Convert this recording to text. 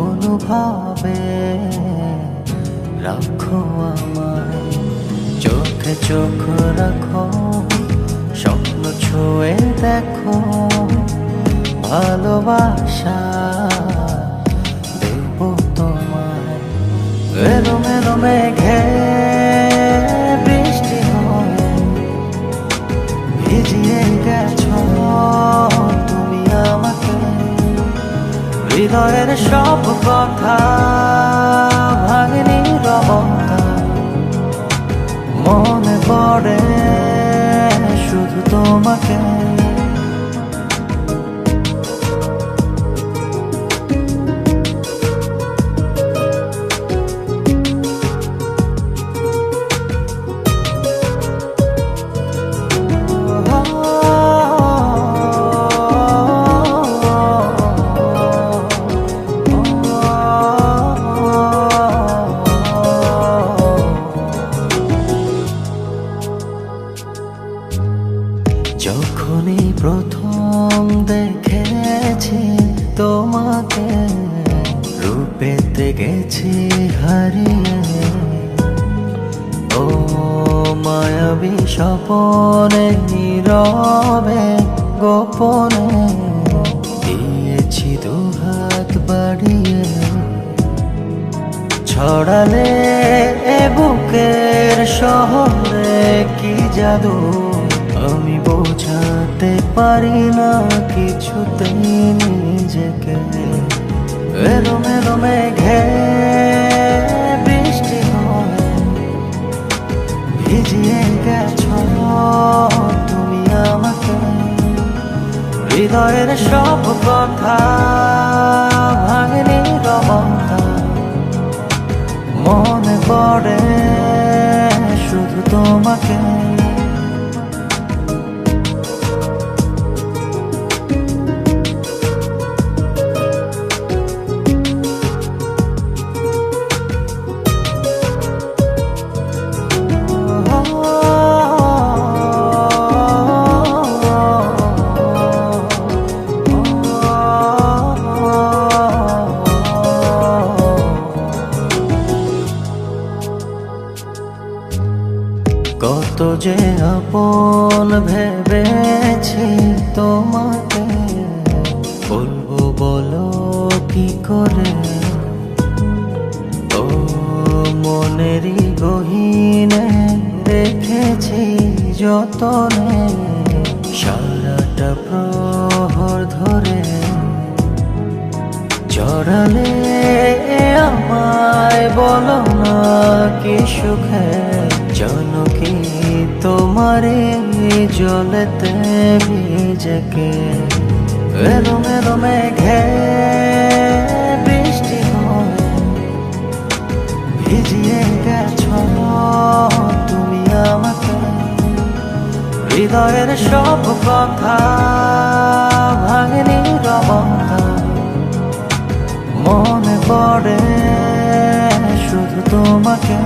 অনুভাবে। রাখো আমায় চোখে চোখ রাখো স্বপ্ন ছুঁয়ে দেখো ভালোবাসা হৃদয়ের সব কথা ভাঙনি তোমাকে রূপেতে গেছি হারিয়ে। ও মায়াবী স্বপনে, নীরবে, গোপনে দিয়েছি দুহাত বাড়িয়ে। ছড়ালে বুকের শহরে কি জাদু? আমি বোঝাতে পারি না কিছুতেই নিজেকে। এলো মেলো মেঘে বৃষ্টি ভিজিয়ে গেছো তুমি আমাকে। হৃদয়ের সব কথা ভাঙনি রমতা মনে পড়ে শুধু তোমাকে। কত যে আপন ভেবেছি তোমাকে। বলব, বলো কি করে? ও মনেরই গহীনে রেখেছি যতনে। সারাটা প্রহর ধরে জড়ালে আমায় বলো না কি সুখে। তোমারে জলেতে ভিজকে এলো মেলো মেঘে বৃষ্টি ভিজিয়ে গেছো তুমি আমাকে। হৃদয়ের সব কথা ভাঙনি রমতা মনে পড়ে শুধু তোমাকে।